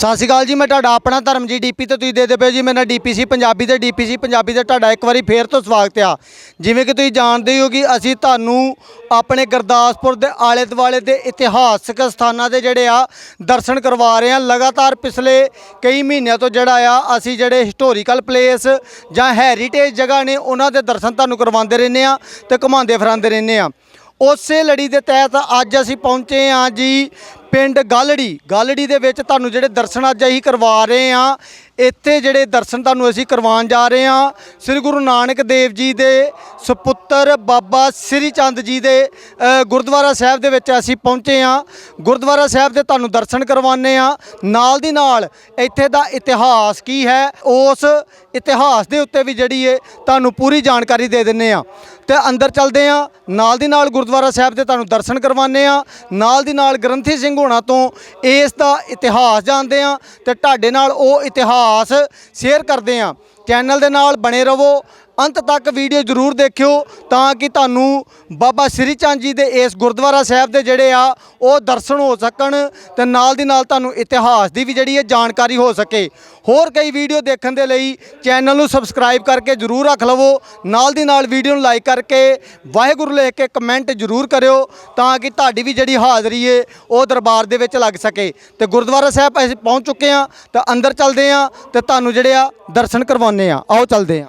ਸਤਿ ਸ਼੍ਰੀ ਅਕਾਲ ਜੀ, ਮੈਂ ਤੁਹਾਡਾ ਆਪਣਾ ਧਰਮ ਧਰਮਜੀਤ ਡੀਪੀ ਤੇ ਤੁਸੀਂ ਦੇ ਦੇ ਪਏ ਜੀ, ਮੇਰਾ ਡੀਪੀਸੀ ਪੰਜਾਬੀ ਤੇ ਡੀਪੀਸੀ ਪੰਜਾਬੀ ਤੇ ਤੁਹਾਡਾ ਇੱਕ ਵਾਰੀ ਫੇਰ ਤੋਂ ਸਵਾਗਤ ਆ। ਜਿਵੇਂ ਕਿ ਤੁਸੀਂ ਜਾਣਦੇ ਹੋ ਕਿ ਅਸੀਂ ਤੁਹਾਨੂੰ ਆਪਣੇ ਗੁਰਦਾਸਪੁਰ ਦੇ ਆਲੇ ਦੁਆਲੇ ਦੇ ਇਤਿਹਾਸਕ ਸਥਾਨਾਂ ਦੇ ਜਿਹੜੇ ਆ ਦਰਸ਼ਨ ਕਰਵਾ ਰਹੇ ਹਾਂ। ਲਗਾਤਾਰ ਪਿਛਲੇ ਕਈ ਮਹੀਨਿਆਂ ਤੋਂ ਜਿਹੜਾ ਆ, ਅਸੀਂ ਜਿਹੜੇ ਹਿਸਟੋਰੀਕਲ ਪਲੇਸ ਜਾਂ ਹੈਰੀਟੇਜ ਜਗ੍ਹਾ ਨੇ, ਉਹਨਾਂ ਦੇ ਦਰਸ਼ਨ ਤੁਹਾਨੂੰ ਕਰਵਾਉਂਦੇ ਰਹਿੰਦੇ ਆ ਤੇ ਘੁਮਾਉਂਦੇ ਫਿਰਾਉਂਦੇ ਰਹਿੰਦੇ ਆ ਉਸੇ ਲੜੀ ਦੇ ਤਹਿਤ ਅੱਜ ਅਸੀਂ ਪਹੁੰਚੇ ਹਾਂ ਜੀ ਪਿੰਡ ਗਾਲੜੀ ਗਾਲੜੀ ਦੇ ਵਿੱਚ ਤੁਹਾਨੂੰ ਜਿਹੜੇ ਦਰਸ਼ਨ ਅੱਜ ਅਸੀਂ ਕਰਵਾ ਰਹੇ ਹਾਂ, ਇੱਥੇ ਜਿਹੜੇ ਦਰਸ਼ਨ ਤੁਹਾਨੂੰ ਅਸੀਂ ਕਰਵਾਉਣ ਜਾ ਰਹੇ ਹਾਂ, ਸ੍ਰੀ ਗੁਰੂ ਨਾਨਕ ਦੇਵ ਜੀ ਦੇ ਸੁਪੁੱਤਰ ਬਾਬਾ ਸ੍ਰੀ ਚੰਦ ਜੀ ਦੇ ਗੁਰਦੁਆਰਾ ਸਾਹਿਬ ਦੇ ਵਿੱਚ ਅਸੀਂ ਪਹੁੰਚੇ ਹਾਂ। ਗੁਰਦੁਆਰਾ ਸਾਹਿਬ ਦੇ ਤੁਹਾਨੂੰ ਦਰਸ਼ਨ ਕਰਵਾਉਂਦੇ ਹਾਂ। ਨਾਲ ਦੀ ਨਾਲ ਇੱਥੇ ਦਾ ਇਤਿਹਾਸ ਕੀ ਹੈ, ਉਸ ਇਤਿਹਾਸ ਦੇ ਉੱਤੇ ਵੀ ਜਿਹੜੀ ਹੈ ਤੁਹਾਨੂੰ ਪੂਰੀ ਜਾਣਕਾਰੀ ਦੇ ਦਿੰਨੇ ਆ ਤੇ ਅੰਦਰ ਚੱਲਦੇ ਆ ਨਾਲ ਦੀ ਨਾਲ ਗੁਰਦੁਆਰਾ ਸਾਹਿਬ ਦੇ ਤੁਹਾਨੂੰ ਦਰਸ਼ਨ ਕਰਵਾਉਂਦੇ ਆ ਨਾਲ ਦੀ ਨਾਲ ਗ੍ਰੰਥੀ ਸਿੰਘ ਹੋਣਾ ਤੋਂ ਇਸ ਦਾ ਇਤਿਹਾਸ ਜਾਣਦੇ ਆ ਤੇ ਤੁਹਾਡੇ ਨਾਲ ਉਹ ਇਤਿਹਾਸ ਸ਼ੇਅਰ ਕਰਦੇ ਆ ਚੈਨਲ ਦੇ ਨਾਲ ਬਣੇ ਰਹੋ। ਅੰਤ ਤੱਕ ਵੀਡੀਓ ਜ਼ਰੂਰ ਦੇਖਿਓ ਤਾਂ ਕਿ ਤੁਹਾਨੂੰ ਬਾਬਾ ਸ੍ਰੀ ਚੰਦ ਜੀ ਦੇ ਇਸ ਗੁਰਦੁਆਰਾ ਸਾਹਿਬ ਦੇ ਜਿਹੜੇ ਆ, ਉਹ ਦਰਸ਼ਨ ਹੋ ਸਕਣ ਤੇ ਨਾਲ ਦੀ ਨਾਲ ਤੁਹਾਨੂੰ ਇਤਿਹਾਸ ਦੀ ਵੀ ਜਿਹੜੀ ਹੈ ਜਾਣਕਾਰੀ ਹੋ ਸਕੇ। ਹੋਰ ਕਈ ਵੀਡੀਓ ਦੇਖਣ ਦੇ ਲਈ ਚੈਨਲ ਨੂੰ ਸਬਸਕ੍ਰਾਈਬ ਕਰਕੇ ਜ਼ਰੂਰ ਰੱਖ ਲਵੋ। ਨਾਲ ਦੀ ਨਾਲ ਵੀਡੀਓ ਨੂੰ ਲਾਈਕ ਕਰਕੇ ਵਾਹਿਗੁਰੂ ਲਿਖ ਕੇ ਕਮੈਂਟ ਜ਼ਰੂਰ ਕਰਿਓ ਤਾਂ ਕਿ ਤੁਹਾਡੀ ਵੀ ਜਿਹੜੀ ਹਾਜ਼ਰੀ ਹੈ ਉਹ ਦਰਬਾਰ ਦੇ ਵਿੱਚ ਲੱਗ ਸਕੇ। ਤੇ ਗੁਰਦੁਆਰਾ ਸਾਹਿਬ ਅਸੀਂ ਪਹੁੰਚ ਚੁੱਕੇ ਆ ਤਾਂ ਅੰਦਰ ਚੱਲਦੇ ਆ ਤੇ ਤੁਹਾਨੂੰ ਜਿਹੜੇ ਆ, ਦਰਸ਼ਨ ਕਰਵਾਉਂਦੇ ਆ ਆਓ ਚੱਲਦੇ ਆ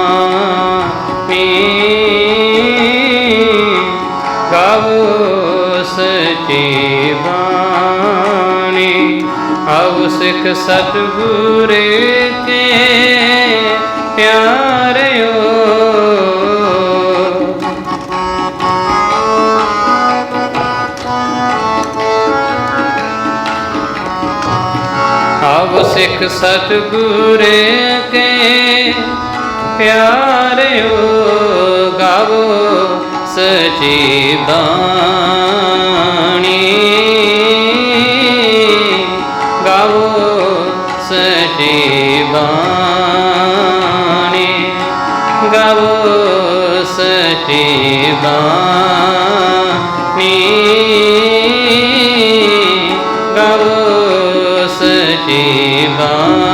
ਸਿੱਖ ਸਤਿਗੁਰੇ ਕੇ ਪਿਆਰਿਓ। ਆਵ ਸਿੱਖ ਸਤਿਗੁਰੇ ਕੇ ਪਿਆਰਿਓ ਗਾਵੋ ਸਚੀ ਬਾਣੀ। ਸਚੀ ਬਾਣੀ ਗਾਵੋ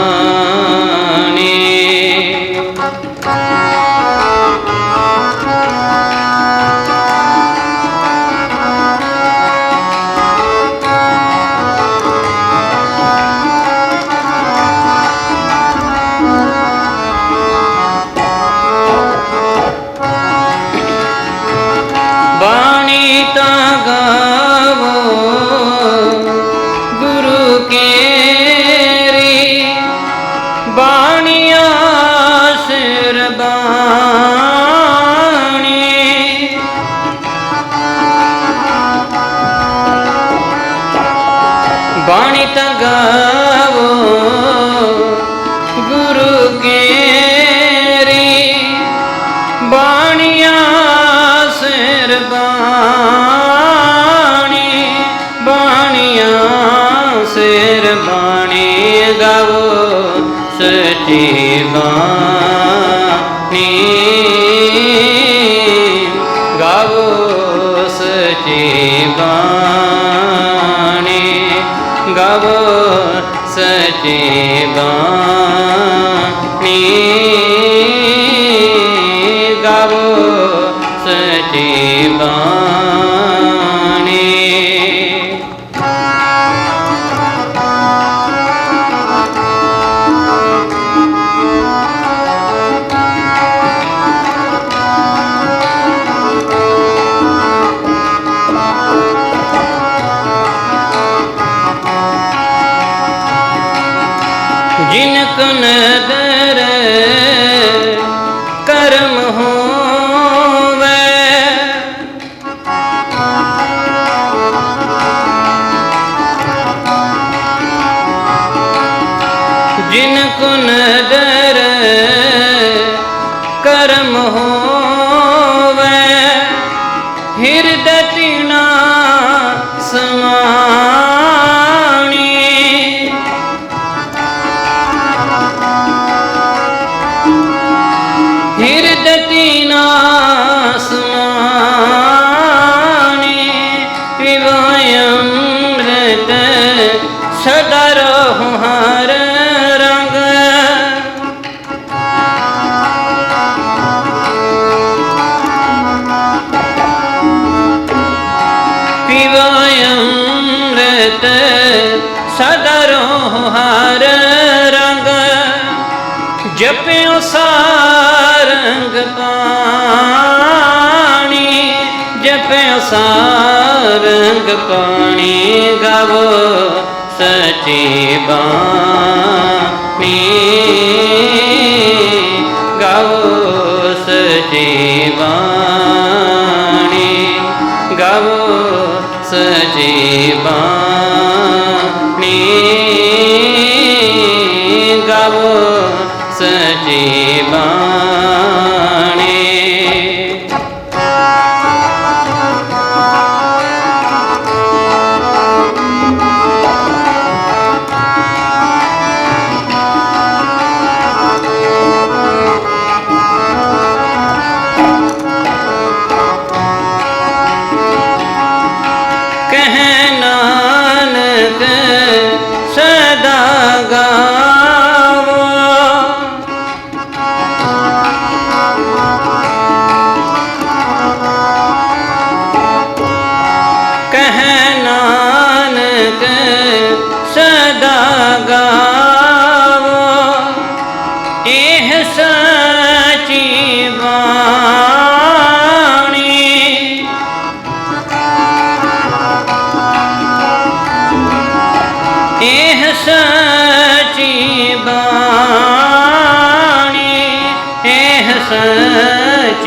ਬਾਣੀ ਗਾਵੋ ਸਚੀ ਬਾਣੀ ਗਾਵੋ ਸਚੀ ਬਾਣੀ ਜਿਨ ਦਰ ਕਰਮ ਹੋਵੇ। ਜਿਨ ਕੁਨ ਦਰ ਸਦਾ ਹਰ ਰੰਗ, ਜਪਿਓ ਸਾਰੰਗ ਪਾਣੀ, ਜਪਿਓ ਸਾਰੰਗ ਪਾਣੀ, ਗਾਵੋ ਸਚੀ ਬਾਣੀ। ਗਾਵੋ ਸਚੀ ਬਾਣੀ, ਗਾਵੋ ਸਚੀ ਬਾਣੀ ਗਾਵੋ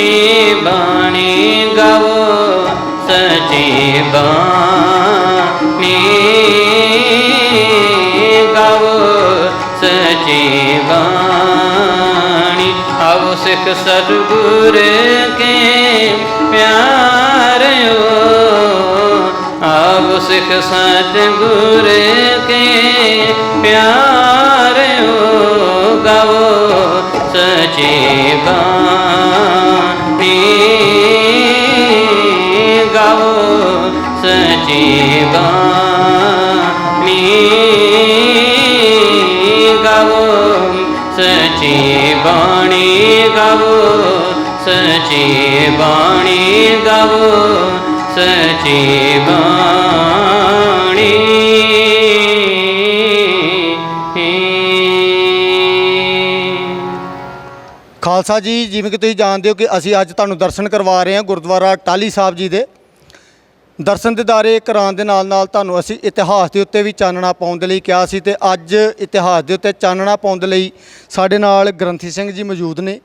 ਸਚੀ ਬਾਣੀ ਗਾਵੋ ਸਚੀ ਬਾਣੀ ਗਾਵੋ ਸਚੀ ਬਾਣੀ। ਆਵੋ ਸਿੱਖ ਸਤਿਗੁਰ ਕੇ ਪਿਆਰਿਓ ਆਵ ਸਿੱਖ ਸਤਿਗੁਰ ਕੇ ਪਿਆਰਿਓ ਗਾਵੋ ਸਚੀ ਬਾਣੀ। ਸਚੀ ਬਾਣੀ ਗਾਵੋ, ਸਚੀ ਬਾਣੀ ਗਾਵੋ, ਸਚੀ ਬਾਣੀ। ਖਾਲਸਾ ਜੀ, ਜਿਵੇਂ ਕਿ ਤੁਸੀਂ ਜਾਣਦੇ ਹੋ ਕਿ ਅਸੀਂ ਅੱਜ ਤੁਹਾਨੂੰ ਦਰਸ਼ਨ ਕਰਵਾ ਰਹੇ ਹਾਂ ਗੁਰਦੁਆਰਾ ਟਾਲੀ ਸਾਹਿਬ ਜੀ ਦੇ। ਦਰਸ਼ਨ ਦਿਦਾਰੇ ਕਰਾਉਣ ਦੇ ਨਾਲ ਨਾਲ ਤੁਹਾਨੂੰ ਅਸੀਂ ਇਤਿਹਾਸ ਦੇ ਉੱਤੇ ਵੀ ਚਾਨਣਾ ਪਾਉਣ ਦੇ ਲਈ ਕਿਹਾ ਸੀ ਤੇ ਅੱਜ ਇਤਿਹਾਸ ਦੇ ਉੱਤੇ ਚਾਨਣਾ ਪਾਉਣ ਦੇ ਲਈ ਸਾਡੇ ਨਾਲ ਗ੍ਰੰਥੀ ਸਿੰਘ ਜੀ ਮੌਜੂਦ ਨੇ।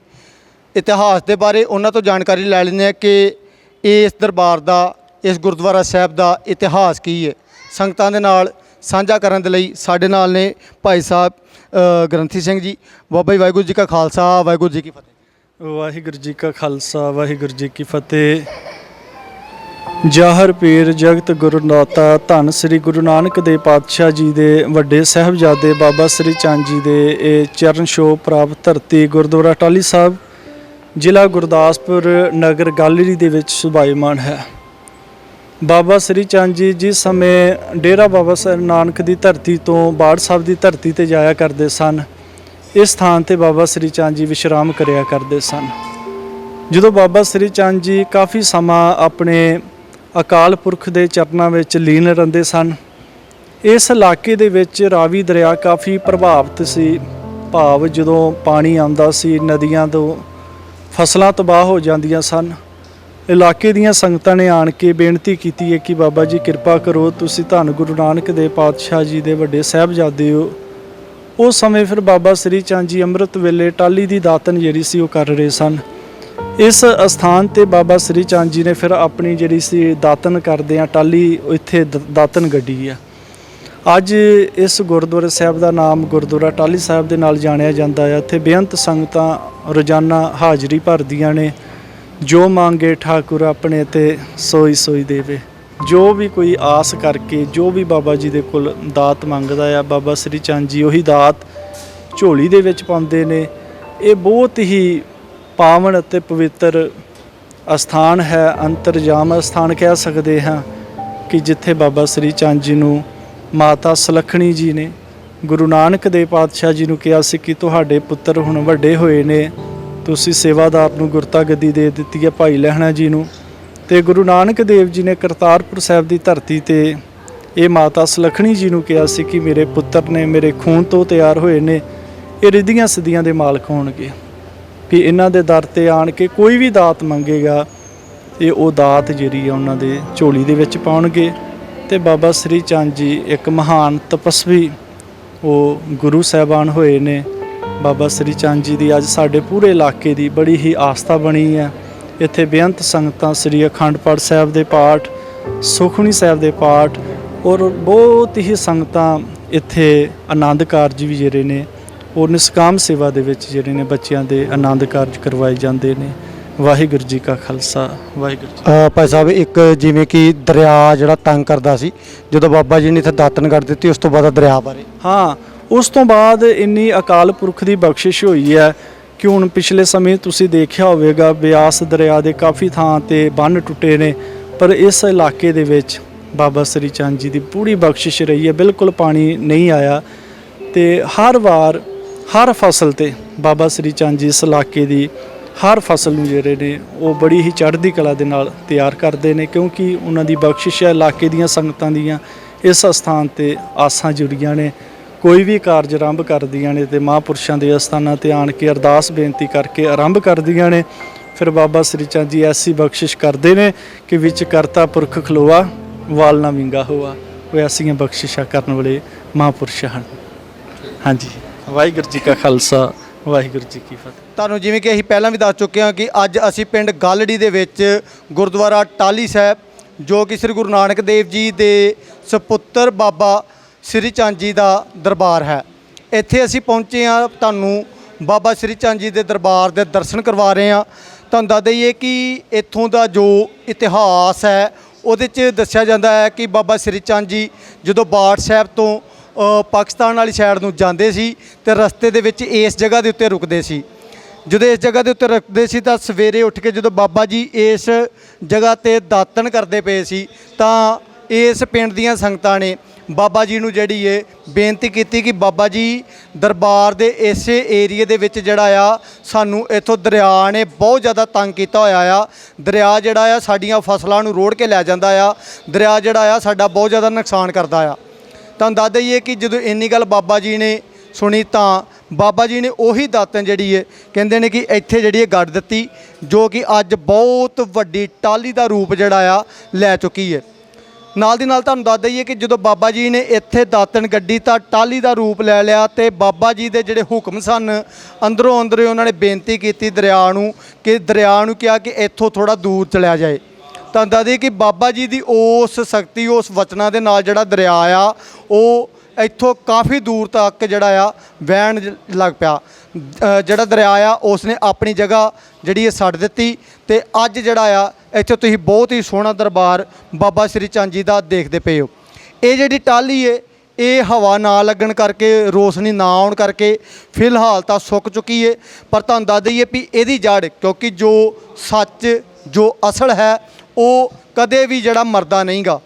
ਇਤਿਹਾਸ ਦੇ ਬਾਰੇ ਉਹਨਾਂ ਤੋਂ ਜਾਣਕਾਰੀ ਲੈ ਲੈਂਦੇ ਹਾਂ ਕਿ ਇਸ ਦਰਬਾਰ ਦਾ, ਇਸ ਗੁਰਦੁਆਰਾ ਸਾਹਿਬ ਦਾ ਇਤਿਹਾਸ ਕੀ ਹੈ। ਸੰਗਤਾਂ ਦੇ ਨਾਲ ਸਾਂਝਾ ਕਰਨ ਦੇ ਲਈ ਸਾਡੇ ਨਾਲ ਨੇ ਭਾਈ ਸਾਹਿਬ ਗ੍ਰੰਥੀ ਸਿੰਘ ਜੀ। ਬਾਬਾ ਜੀ, ਵਾਹਿਗੁਰੂ ਜੀ ਕਾ ਖਾਲਸਾ, ਵਾਹਿਗੁਰੂ ਜੀ ਕੀ ਫਤਿਹ। ਵਾਹਿਗੁਰੂ ਜੀ ਕਾ ਖਾਲਸਾ, ਵਾਹਿਗੁਰੂ ਜੀ ਕੀ ਫਤਿਹ। ਜਾਹਰ ਪੀਰ ਜਗਤ ਗੁਰੂ ਨਾਤਾ ਧੰਨ ਸ੍ਰੀ ਗੁਰੂ ਨਾਨਕ ਦੇਵ ਪਾਤਸ਼ਾਹ ਜੀ ਦੇ ਵੱਡੇ ਸਾਹਿਬਜ਼ਾਦੇ ਬਾਬਾ ਸ੍ਰੀ ਚੰਦ ਜੀ ਦੇ ਇਹ ਚਰਨ ਛੋਹ ਪ੍ਰਾਪਤ ਧਰਤੀ ਗੁਰਦੁਆਰਾ ਟਾਲੀ ਸਾਹਿਬ, ਜ਼ਿਲ੍ਹਾ ਗੁਰਦਾਸਪੁਰ ਨਗਰ ਗੈਲਰੀ ਦੇ ਵਿੱਚ ਸੁਭਾਈਮਾਨ ਹੈ। ਬਾਬਾ ਸ੍ਰੀ ਚੰਦ ਜੀ ਜਿਸ ਸਮੇਂ ਡੇਰਾ ਬਾਬਾ ਸਰ ਨਾਨਕ ਦੀ ਧਰਤੀ ਤੋਂ ਬਾੜ ਸਾਹਿਬ ਦੀ ਧਰਤੀ ਤੇ ਜਾਇਆ ਕਰਦੇ ਸਨ, ਇਸ ਸਥਾਨ ਤੇ ਬਾਬਾ ਸ੍ਰੀ ਚੰਦ ਜੀ ਵਿਸ਼ਰਾਮ ਕਰਿਆ ਕਰਦੇ ਸਨ। ਜਦੋਂ ਬਾਬਾ ਸ੍ਰੀ ਚੰਦ ਜੀ ਕਾਫੀ ਸਮਾਂ ਆਪਣੇ ਅਕਾਲ ਪੁਰਖ ਦੇ ਚਰਨਾਂ ਵਿੱਚ ਲੀਨ ਰਹਿੰਦੇ ਸਨ। ਇਸ ਇਲਾਕੇ ਦੇ ਵਿੱਚ ਰਾਵੀ ਦਰਿਆ ਕਾਫੀ ਪ੍ਰਭਾਵਿਤ ਸੀ। ਭਾਵ ਜਦੋਂ ਪਾਣੀ ਆਉਂਦਾ ਸੀ, ਨਦੀਆਂ ਤੋਂ ਫਸਲਾਂ ਤਬਾਹ ਹੋ ਜਾਂਦੀਆਂ ਸਨ। ਇਲਾਕੇ ਦੀਆਂ ਸੰਗਤਾਂ ਨੇ ਆਣ ਕੇ ਬੇਨਤੀ ਕੀਤੀ ਹੈ ਕਿ ਬਾਬਾ ਜੀ ਕਿਰਪਾ ਕਰੋ, ਤੁਸੀਂ ਧੰਨ ਗੁਰੂ ਨਾਨਕ ਦੇ ਪਾਤਸ਼ਾਹ ਜੀ ਦੇ ਵੱਡੇ ਸਾਹਿਬਜ਼ਾਦੇ ਹੋ। ਉਸ ਸਮੇਂ ਫਿਰ ਬਾਬਾ ਸ੍ਰੀ ਚੰਦ ਜੀ ਅੰਮ੍ਰਿਤ ਵੇਲੇ ਟਾਲੀ ਦੀ ਦਾਤਨ ਜਿਹੜੀ ਸੀ ਉਹ ਕਰ ਰਹੇ ਸਨ। ਇਸ ਅਸਥਾਨ ਤੇ ਬਾਬਾ ਸ੍ਰੀ ਚੰਦ ਜੀ ਨੇ ਫਿਰ ਆਪਣੀ ਜਿਹੜੀ ਸੀ ਦਾਤਨ ਕਰਦੇ ਆ ਟਾਲੀ ਇੱਥੇ ਦ- ਦਾਤਨ ਗੱਡੀ ਆ। ਅੱਜ ਇਸ ਗੁਰਦੁਆਰਾ ਸਾਹਿਬ ਦਾ ਨਾਮ ਗੁਰਦੁਆਰਾ ਟਾਲੀ ਸਾਹਿਬ ਦੇ ਨਾਲ ਜਾਣਿਆ ਜਾਂਦਾ ਹੈ ਇੱਥੇ ਬੇਅੰਤ ਸੰਗਤਾਂ ਰੋਜ਼ਾਨਾ ਹਾਜ਼ਰੀ ਭਰਦੀਆਂ ਨੇ। ਜੋ ਮੰਗੇ ਠਾਕੁਰ ਆਪਣੇ ਤੇ ਸੋਈ ਸੋਈ ਦੇਵੇ। ਜੋ ਵੀ ਕੋਈ ਆਸ ਕਰਕੇ, ਜੋ ਵੀ ਬਾਬਾ ਜੀ ਦੇ ਕੋਲ ਦਾਤ ਮੰਗਦਾ ਆ, ਬਾਬਾ ਸ੍ਰੀ ਚੰਦ ਜੀ ਉਹੀ ਦਾਤ ਝੋਲੀ ਦੇ ਵਿੱਚ ਪਾਉਂਦੇ ਨੇ। ਇਹ ਬਹੁਤ ਹੀ ਪਾਵਨ ਅਤੇ ਪਵਿੱਤਰ ਅਸਥਾਨ ਹੈ, ਅੰਤਰਜਾਮ ਅਸਥਾਨ ਕਹਿ ਸਕਦੇ ਹਾਂ ਕਿ ਜਿੱਥੇ ਬਾਬਾ ਸ੍ਰੀ ਚੰਦ ਜੀ ਨੂੰ ਮਾਤਾ ਸੁਲੱਖਣੀ ਜੀ ਨੇ, ਗੁਰੂ ਨਾਨਕ ਦੇਵ ਪਾਤਸ਼ਾਹ ਜੀ ਨੂੰ ਕਿਹਾ ਸੀ ਕਿ ਤੁਹਾਡੇ ਪੁੱਤਰ ਹੁਣ ਵੱਡੇ ਹੋਏ ਨੇ। ਤੁਸੀਂ ਸੇਵਾਦਾਰ ਨੂੰ ਗੁਰਤਾ ਗੱਦੀ ਦੇ ਦਿੱਤੀ ਹੈ ਭਾਈ ਲਹਿਣਾ ਜੀ ਨੂੰ ਤੇ ਗੁਰੂ ਨਾਨਕ ਦੇਵ ਜੀ ਨੇ ਕਰਤਾਰਪੁਰ ਸਾਹਿਬ ਦੀ ਧਰਤੀ ਤੇ ਇਹ ਮਾਤਾ ਸੁਲੱਖਣੀ ਜੀ ਨੂੰ ਕਿਹਾ ਸੀ ਕਿ ਮੇਰੇ ਪੁੱਤਰ ਨੇ ਮੇਰੇ ਖੂਨ ਤੋਂ ਤਿਆਰ ਹੋਏ ਨੇ, ਇਹ ਰਿੱਧੀਆਂ ਸਦੀਆਂ ਦੇ ਮਾਲਕ ਹੋਣਗੇ। ਵੀ ਇਹਨਾਂ ਦੇ ਦਰ ਤੇ ਆਣ ਕੇ ਕੋਈ ਵੀ ਦਾਤ ਮੰਗੇਗਾ ਇਹ ਉਹ ਦਾਤ ਜਿਹੜੀ ਆ ਉਹਨਾਂ ਦੇ ਝੋਲੀ ਦੇ ਵਿੱਚ ਪਾਉਣਗੇ। ਤੇ ਬਾਬਾ ਸ੍ਰੀ ਚੰਦ ਜੀ ਇੱਕ ਮਹਾਨ ਤਪਸਵੀ ਉਹ ਗੁਰੂ ਸਾਹਿਬਾਨ ਹੋਏ ਨੇ। ਬਾਬਾ ਸ੍ਰੀ ਚੰਦ ਜੀ ਦੀ ਅੱਜ ਸਾਡੇ ਪੂਰੇ ਇਲਾਕੇ ਦੀ ਬੜੀ ਹੀ ਆਸਥਾ ਬਣੀ ਹੈ ਇੱਥੇ ਬੇਅੰਤ ਸੰਗਤਾਂ ਸ੍ਰੀ ਅਖੰਡ ਪਾਠ ਸਾਹਿਬ ਦੇ ਪਾਠ, ਸੁਖਮਨੀ ਸਾਹਿਬ ਦੇ ਪਾਠ ਔਰ ਬਹੁਤ ਹੀ ਸੰਗਤਾਂ ਇੱਥੇ ਆਨੰਦ ਕਾਰਜ ਵੀ ਜਿਹੜੇ ਨੇ ਉਹ ਨਿਸਕਾਮ ਸੇਵਾ ਦੇ ਵਿੱਚ ਜਿਹੜੇ ਨੇ ਬੱਚਿਆਂ ਦੇ ਆਨੰਦ ਕਾਰਜ ਕਰਵਾਏ ਜਾਂਦੇ ਨੇ। ਵਾਹਿਗੁਰੂ ਜੀ ਕਾ ਖਾਲਸਾ ਵਾਹਿਗੁਰੂ ਜੀ ਭਾਈ ਸਾਹਿਬ ਇੱਕ ਜਿਵੇਂ ਕਿ ਦਰਿਆ ਜਿਹੜਾ ਤੰਗ ਕਰਦਾ ਸੀ ਜਦੋਂ ਬਾਬਾ ਜੀ ਨੇ ਇੱਥੇ ਦਾਤਨ ਕਰ ਦਿੱਤੀ ਉਸ ਤੋਂ ਬਾਅਦ ਦਰਿਆ ਬਾਰੇ। ਹਾਂ ਉਸ ਤੋਂ ਬਾਅਦ ਇੰਨੀ ਅਕਾਲ ਪੁਰਖ ਦੀ ਬਖਸ਼ਿਸ਼ ਹੋਈ ਹੈ ਕਿ ਹੁਣ ਪਿਛਲੇ ਸਮੇਂ ਤੁਸੀਂ ਦੇਖਿਆ ਹੋਵੇਗਾ ਬਿਆਸ ਦਰਿਆ ਦੇ ਕਾਫੀ ਥਾਂ ਤੇ ਬੰਨ ਟੁੱਟੇ ਨੇ ਪਰ ਇਸ ਇਲਾਕੇ ਦੇ ਵਿੱਚ ਬਾਬਾ ਸ੍ਰੀ ਚੰਦ ਜੀ ਦੀ ਪੂਰੀ ਬਖਸ਼ਿਸ਼ ਰਹੀ ਹੈ ਬਿਲਕੁਲ ਪਾਣੀ ਨਹੀਂ ਆਇਆ ਤੇ ਹਰ ਵਾਰ ਹਰ ਫਸਲ ਤੇ ਬਾਬਾ ਸ੍ਰੀ ਚੰਦ ਜੀ ਇਸ ਇਲਾਕੇ ਦੀ ਹਰ ਫਸਲ ਨੂੰ ਜਿਹੜੇ ਨੇ ਉਹ ਬੜੀ ਹੀ ਚੜ੍ਹਦੀ ਕਲਾ ਦੇ ਨਾਲ ਤਿਆਰ ਕਰਦੇ ਨੇ, ਕਿਉਂਕਿ ਉਹਨਾਂ ਦੀ ਬਖਸ਼ਿਸ਼ ਹੈ, ਇਲਾਕੇ ਦੀਆਂ ਸੰਗਤਾਂ ਦੀਆਂ ਇਸ ਸਥਾਨ ਤੇ ਆਸਾਂ ਜੁੜੀਆਂ ਨੇ। ਕੋਈ ਵੀ ਕਾਰਜ ਆਰੰਭ ਕਰਦੀਆਂ ਨੇ ਤੇ ਮਹਾਂਪੁਰਸ਼ਾਂ ਦੇ ਅਸਥਾਨਾਂ ਤੇ ਆਣ ਕੇ ਅਰਦਾਸ ਬੇਨਤੀ ਕਰਕੇ ਆਰੰਭ ਕਰਦੀਆਂ ਨੇ, ਫਿਰ ਬਾਬਾ ਸ੍ਰੀ ਚੰਦ ਜੀ ਐਸੀ ਬਖਸ਼ਿਸ਼ ਕਰਦੇ ਨੇ ਕਿ ਵਿੱਚ ਕਰਤਾ ਪੁਰਖ ਖਲੋਆ, ਵਾਲ ਨਾ ਵਿੰਗਾ ਹੋਆ। ਉਹ ਐਸੀਆਂ ਬਖਸ਼ਿਸ਼ਾਂ ਕਰਨ ਵਾਲੇ ਮਹਾਂਪੁਰਸ਼ ਹਨ। ਹਾਂਜੀ। ਵਾਹਿਗੁਰੂ ਜੀ ਕਾ ਖਾਲਸਾ, ਵਾਹਿਗੁਰੂ ਜੀ ਕੀ ਫਤਿਹ। ਤੁਹਾਨੂੰ ਜਿਵੇਂ ਕਿ ਅਸੀਂ ਪਹਿਲਾਂ ਵੀ ਦੱਸ ਚੁੱਕੇ ਹਾਂ ਕਿ ਅੱਜ ਅਸੀਂ ਪਿੰਡ ਗਾਲੜੀ ਦੇ ਵਿੱਚ ਗੁਰਦੁਆਰਾ ਟਾਲੀ ਸਾਹਿਬ, ਜੋ ਕਿ ਸ੍ਰੀ ਗੁਰੂ ਨਾਨਕ ਦੇਵ ਜੀ ਦੇ ਸੁਪੁੱਤਰ ਬਾਬਾ ਸ੍ਰੀ ਚੰਦ ਜੀ ਦਾ ਦਰਬਾਰ ਹੈ। ਇੱਥੇ ਅਸੀਂ ਪਹੁੰਚੇ ਹਾਂ, ਤੁਹਾਨੂੰ ਬਾਬਾ ਸ੍ਰੀ ਚੰਦ ਜੀ ਦੇ ਦਰਬਾਰ ਦੇ ਦਰਸ਼ਨ ਕਰਵਾ ਰਹੇ ਹਾਂ। ਤੁਹਾਨੂੰ ਦੱਸ ਦਈਏ ਕਿ ਇੱਥੋਂ ਦਾ ਜੋ ਇਤਿਹਾਸ ਹੈ, ਉਹਦੇ 'ਚ ਦੱਸਿਆ ਜਾਂਦਾ ਹੈ ਕਿ ਬਾਬਾ ਸ੍ਰੀ ਚੰਦ ਜੀ ਜਦੋਂ ਬਾੜ ਸਾਹਿਬ ਤੋਂ ਪਾਕਿਸਤਾਨ ਵਾਲੀ ਸਾਈਡ ਨੂੰ ਜਾਂਦੇ ਸੀ ਤੇ ਰਸਤੇ ਦੇ ਵਿੱਚ ਇਸ ਜਗ੍ਹਾ ਦੇ ਉੱਤੇ ਰੁਕਦੇ ਸੀ। ਜਦੋਂ ਇਸ ਜਗ੍ਹਾ ਦੇ ਉੱਤੇ ਰੁਕਦੇ ਸੀ ਤਾਂ ਸਵੇਰੇ ਉੱਠ ਕੇ ਜਦੋਂ ਬਾਬਾ ਜੀ ਇਸ ਜਗ੍ਹਾ ਤੇ ਦਾਤਨ ਕਰਦੇ ਪਏ ਸੀ ਤਾਂ ਇਸ ਪਿੰਡ ਦੀਆਂ ਸੰਗਤਾਂ ਨੇ ਬਾਬਾ ਜੀ ਨੂੰ ਜਿਹੜੀ ਏ ਬੇਨਤੀ ਕੀਤੀ ਕਿ ਬਾਬਾ ਜੀ ਦਰਬਾਰ ਦੇ ਇਸੇ ਏਰੀਏ ਦੇ ਵਿੱਚ ਜਿਹੜਾ ਆ, ਸਾਨੂੰ ਇੱਥੋਂ ਦਰਿਆ ਨੇ ਬਹੁਤ ਜ਼ਿਆਦਾ ਤੰਗ ਕੀਤਾ ਹੋਇਆ ਆ। ਦਰਿਆ ਜਿਹੜਾ ਆ, ਸਾਡੀਆਂ ਫਸਲਾਂ ਨੂੰ ਰੋੜ ਕੇ ਲੈ ਜਾਂਦਾ ਆ। ਦਰਿਆ ਜਿਹੜਾ ਆ, ਸਾਡਾ ਬਹੁਤ ਜ਼ਿਆਦਾ ਨੁਕਸਾਨ ਕਰਦਾ ਆ। ਤੁਹਾਨੂੰ ਦੱਸ ਦਈਏ ਕਿ ਜਦੋਂ ਇੰਨੀ ਗੱਲ ਬਾਬਾ ਜੀ ਨੇ ਸੁਣੀ ਤਾਂ ਬਾਬਾ ਜੀ ਨੇ ਉਹੀ ਦਾਤਨ ਜਿਹੜੀ ਹੈ, ਕਹਿੰਦੇ ਨੇ ਕਿ ਇੱਥੇ ਜਿਹੜੀ ਹੈ ਗੱਡ ਦਿੱਤੀ, ਜੋ ਕਿ ਅੱਜ ਬਹੁਤ ਵੱਡੀ ਟਾਲੀ ਦਾ ਰੂਪ ਜਿਹੜਾ ਆ ਲੈ ਚੁੱਕੀ ਹੈ। ਨਾਲ ਦੀ ਨਾਲ ਤੁਹਾਨੂੰ ਦੱਸ ਦਈਏ ਕਿ ਜਦੋਂ ਬਾਬਾ ਜੀ ਨੇ ਇੱਥੇ ਦਾਤਨ ਗੱਡੀ ਤਾਂ ਟਾਲੀ ਦਾ ਰੂਪ ਲੈ ਲਿਆ ਤੇ ਬਾਬਾ ਜੀ ਦੇ ਜਿਹੜੇ ਹੁਕਮ ਸਨ, ਅੰਦਰੋਂ ਅੰਦਰੇ ਉਹਨਾਂ ਨੇ ਬੇਨਤੀ ਕੀਤੀ ਦਰਿਆ ਨੂੰ ਕਿ ਦਰਿਆ ਨੂੰ ਕਿਹਾ ਕਿ ਇੱਥੋਂ ਥੋੜਾ ਦੂਰ ਚਲਿਆ ਜਾਏ। ਤਾਂ ਦੱਸਦੇ ਕਿ ਬਾਬਾ ਜੀ ਦੀ ਉਸ ਸ਼ਕਤੀ, ਉਸ ਵਚਨਾਂ ਦੇ ਨਾਲ ਜਿਹੜਾ ਦਰਿਆ ਆ, ਉਹ ਇੱਥੋਂ ਕਾਫੀ ਦੂਰ ਤੱਕ ਜਿਹੜਾ ਆ, ਵਹਿਣ ਲੱਗ ਪਿਆ। ਜਿਹੜਾ ਦਰਿਆ ਆ ਉਸ ਨੇ ਆਪਣੀ ਜਗ੍ਹਾ ਜਿਹੜੀ ਇਹ ਛੱਡ ਦਿੱਤੀ ਤੇ ਅੱਜ ਜਿਹੜਾ ਆ, ਇੱਥੇ ਤੁਸੀਂ ਬਹੁਤ ਹੀ ਸੋਹਣਾ ਦਰਬਾਰ ਬਾਬਾ ਸ੍ਰੀ ਚੰਦ ਜੀ ਦਾ ਦੇਖਦੇ ਪਏ ਹੋ। ਇਹ ਜਿਹੜੀ ਟਾਲੀ ਏ, ਇਹ ਹਵਾ ਨਾ ਲੱਗਣ ਕਰਕੇ, ਰੋਸ਼ਨੀ ਨਾ ਆਉਣ ਕਰਕੇ ਫਿਲਹਾਲ ਤਾਂ ਸੁੱਕ ਚੁੱਕੀ ਏ, ਪਰ ਤੁਹਾਨੂੰ ਦੱਸ ਦਈਏ ਵੀ ਇਹਦੀ ਜੜ ਕਿਉਂਕਿ ਜੋ ਸੱਚ, ਜੋ ਅਸਲ ਹੈ ਉਹ ਕਦੇ ਵੀ ਜਿਹੜਾ ਮਰਦਾ ਨਹੀਂਗਾ।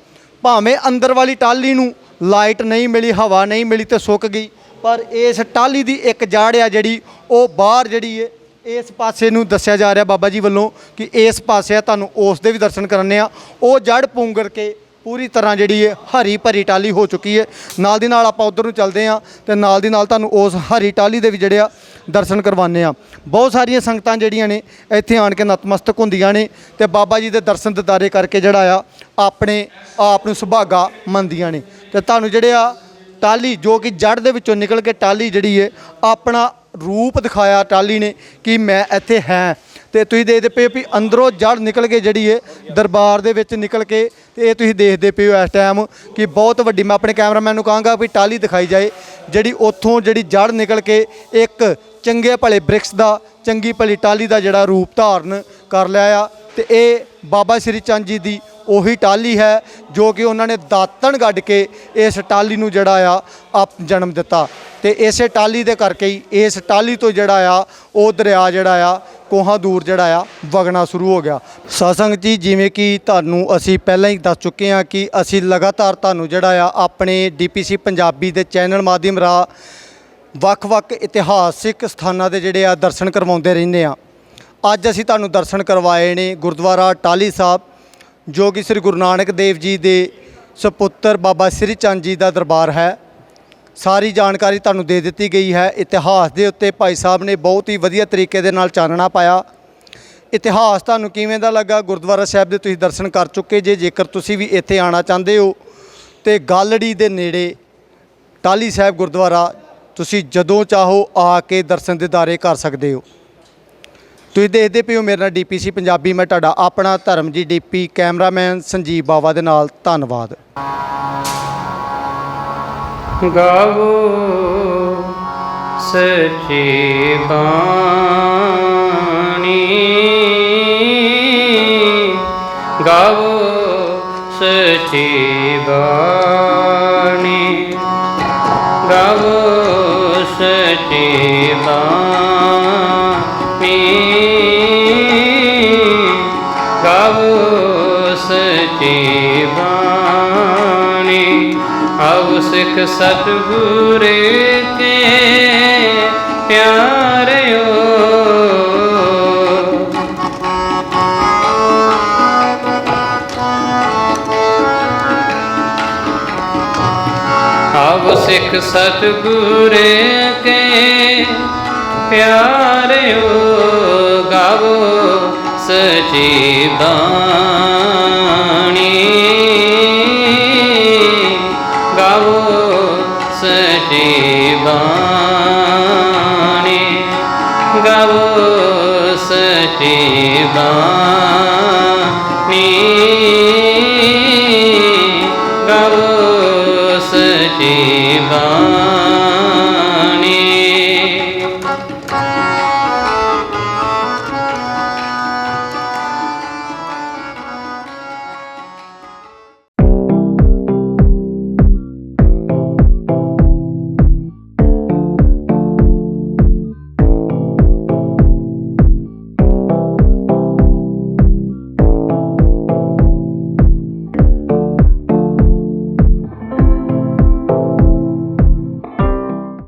ਭਾਵੇਂ ਅੰਦਰ ਵਾਲੀ ਟਾਲੀ ਨੂੰ ਲਾਈਟ ਨਹੀਂ ਮਿਲੀ, ਹਵਾ ਨਹੀਂ ਮਿਲੀ ਤੇ ਸੁੱਕ ਗਈ, ਪਰ ਇਸ ਟਾਲੀ ਦੀ ਇੱਕ ਜੜ ਆ ਜਿਹੜੀ ਉਹ ਬਾਹਰ ਜਿਹੜੀ ਏ, ਇਸ ਪਾਸੇ ਨੂੰ ਦੱਸਿਆ ਜਾ ਰਿਹਾ ਬਾਬਾ ਜੀ ਵੱਲੋਂ ਕਿ ਇਸ ਪਾਸੇ ਆ, ਤੁਹਾਨੂੰ ਉਸ ਦੇ ਵੀ ਦਰਸ਼ਨ ਕਰਨੇ ਆ ਉਹ ਜੜ ਪੂੰਗਰ ਕੇ ਪੂਰੀ ਤਰ੍ਹਾਂ ਜਿਹੜੀ ਹੈ ਹਰੀ ਭਰੀ ਟਾਲੀ ਹੋ ਚੁੱਕੀ ਹੈ। ਨਾਲ ਦੀ ਨਾਲ ਆਪਾਂ ਉਧਰ ਨੂੰ ਚੱਲਦੇ ਹਾਂ ਤੇ ਨਾਲ ਦੀ ਨਾਲ ਤੁਹਾਨੂੰ ਉਸ ਹਰੀ ਟਾਲੀ ਦੇ ਵੀ ਜਿਹੜੇ ਆ ਦਰਸ਼ਨ ਕਰਵਾਉਂਦੇ ਆ ਬਹੁਤ ਸਾਰੀਆਂ ਸੰਗਤਾਂ ਜਿਹੜੀਆਂ ਨੇ ਇੱਥੇ ਆਣ ਕੇ ਨਤਮਸਤਕ ਹੁੰਦੀਆਂ ਨੇ ਤੇ ਬਾਬਾ ਜੀ ਦੇ ਦਰਸ਼ਨ ਦਿਦਾਰੇ ਕਰਕੇ ਜਿਹੜਾ ਆ ਆਪਣੇ ਆਪ ਨੂੰ ਸੁਭਾਗਾ ਮੰਨਦੀਆਂ ਨੇ। ਤੇ ਤੁਹਾਨੂੰ ਜਿਹੜੇ ਆ ਟਾਲੀ ਜੋ ਕਿ ਜੜ ਦੇ ਵਿੱਚੋਂ ਨਿਕਲ ਕੇ ਟਾਲੀ ਜਿਹੜੀ ਹੈ ਆਪਣਾ ਰੂਪ ਦਿਖਾਇਆ ਟਾਲੀ ਨੇ ਕਿ ਮੈਂ ਇੱਥੇ ਹਾਂ। ਤੇ ਤੁਸੀਂ ਦੇਖਦੇ ਪਏ ਵੀ ਅੰਦਰੋਂ ਜੜ ਨਿਕਲ ਕੇ ਜਿਹੜੀ ਹੈ ਦਰਬਾਰ ਦੇ ਵਿੱਚ ਨਿਕਲ ਕੇ ਇਹ ਤੁਸੀਂ ਦੇਖਦੇ ਪਏ ਹੋ ਇਸ ਟਾਈਮ ਕਿ ਬਹੁਤ ਵੱਡੀ, ਮੈਂ ਆਪਣੇ ਕੈਮਰਾਮੈਨ ਨੂੰ ਕਹਾਂਗਾ ਵੀ ਟਾਲੀ ਦਿਖਾਈ ਜਾਏ, ਜਿਹੜੀ ਉੱਥੋਂ ਜਿਹੜੀ ਜੜ ਨਿਕਲ ਕੇ ਇੱਕ ਚੰਗੇ ਭਲੇ ਬ੍ਰਿਕਸ ਦਾ, ਚੰਗੀ ਭਲੀ ਟਾਲੀ ਦਾ ਜਿਹੜਾ ਰੂਪ ਧਾਰਨ ਕਰ ਲਿਆ ਆ। ਤੇ ਇਹ ਬਾਬਾ ਸ੍ਰੀ ਚੰਦ ਜੀ ਦੀ ਉਹੀ ਟਾਲੀ ਹੈ, ਜੋ ਕਿ ਉਹਨਾਂ ਨੇ ਦਾਤਣ ਗੱਡ ਕੇ ਇਸ ਟਾਲੀ ਨੂੰ ਜਿਹੜਾ ਆ, ਆਪ ਜਨਮ ਦਿੱਤਾ। ਤੇ ਇਸੇ ਟਾਲੀ ਦੇ ਕਰਕੇ ਹੀ ਇਸ ਟਾਲੀ ਤੋਂ ਜਿਹੜਾ ਆ, ਉਹ ਦਰਿਆ ਜਿਹੜਾ ਆ, ਕੋਹਾਂ ਦੂਰ ਜਿਹੜਾ ਆ, ਵਗਣਾ ਸ਼ੁਰੂ ਹੋ ਗਿਆ। ਸਾਸੰਗ ਜੀ, ਜਿਵੇਂ ਕਿ ਤੁਹਾਨੂੰ ਅਸੀਂ ਪਹਿਲਾਂ ਹੀ ਦੱਸ ਚੁੱਕੇ ਹਾਂ ਕਿ ਅਸੀਂ ਲਗਾਤਾਰ ਤੁਹਾਨੂੰ ਜਿਹੜਾ ਆ, ਆਪਣੇ ਡੀਪੀਸੀ ਪੰਜਾਬੀ ਦੇ ਚੈਨਲ ਮਾਧਿਅਮ ਰਾ ਵੱਖ-ਵੱਖ ਇਤਿਹਾਸਿਕ ਸਥਾਨਾਂ ਦੇ ਜਿਹੜੇ ਆ, ਦਰਸ਼ਨ ਕਰਵਾਉਂਦੇ ਰਹਿੰਦੇ ਆ ਅੱਜ ਅਸੀਂ ਤੁਹਾਨੂੰ ਦਰਸ਼ਨ ਕਰਵਾਏ ਨੇ ਗੁਰਦੁਆਰਾ ਟਾਲੀ ਸਾਹਿਬ, ਜੋ ਕਿ ਸ੍ਰੀ ਗੁਰੂ ਨਾਨਕ ਦੇਵ ਜੀ ਦੇ ਸੁਪੁੱਤਰ ਬਾਬਾ ਸ੍ਰੀ ਚੰਦ ਜੀ ਦਾ ਦਰਬਾਰ ਹੈ। ਸਾਰੀ ਜਾਣਕਾਰੀ ਤੁਹਾਨੂੰ ਦੇ ਦਿੱਤੀ ਗਈ ਹੈ। ਇਤਿਹਾਸ ਦੇ ਉੱਤੇ ਭਾਈ ਸਾਹਿਬ ਨੇ ਬਹੁਤ ਹੀ ਵਧੀਆ ਤਰੀਕੇ ਦੇ ਨਾਲ ਚਾਨਣਾ ਪਾਇਆ। ਇਤਿਹਾਸ ਤੁਹਾਨੂੰ ਕਿਵੇਂ ਦਾ ਲੱਗਾ? ਗੁਰਦੁਆਰਾ ਸਾਹਿਬ ਦੇ ਤੁਸੀਂ ਦਰਸ਼ਨ ਕਰ ਚੁੱਕੇ ਜੇ। ਜੇਕਰ ਤੁਸੀਂ ਵੀ ਇੱਥੇ ਆਣਾ ਚਾਹੁੰਦੇ ਹੋ ਤੇ ਗਾਲੜੀ ਦੇ ਨੇੜੇ ਟਾਲੀ ਸਾਹਿਬ ਗੁਰਦੁਆਰਾ, ਤੁਸੀਂ ਜਦੋਂ ਚਾਹੋ ਆ ਕੇ ਦਰਸ਼ਨ ਦਿਦਾਰੇ ਕਰ ਸਕਦੇ ਹੋ। ਤੁਸੀਂ ਦੇਖਦੇ ਪਏ ਹੋ ਮੇਰਾ ਨਾਲ ਡੀਪੀਸੀ ਪੰਜਾਬੀ, ਮੈਂ ਤੁਹਾਡਾ ਆਪਣਾ ਧਰਮ ਜੀ ਡੀਪੀ ਕੈਮਰਾਮੈਨ ਸੰਜੀਵ ਬਾਵਾ ਦੇ ਨਾਲ। ਧੰਨਵਾਦ। ਗਾਵੋ ਸਚੀ ਬਾਣੀ ਗਾਵੋ ਸਚੀ ਬਾਣੀ ਗਾਵੋ ਸਚੀ ਆਵ ਸਿੱਖ ਸਤਿਗੁਰੇ ਕੇ ਪਿਆਰਿਓ। ਆਵ ਸਿੱਖ ਸਤਿਗੁਰੇ ਕੇ ਪਿਆਰਿਓ ਗਾਵੋ ਸਚੀ ਬਾਣੀ। नी गौ सचिवा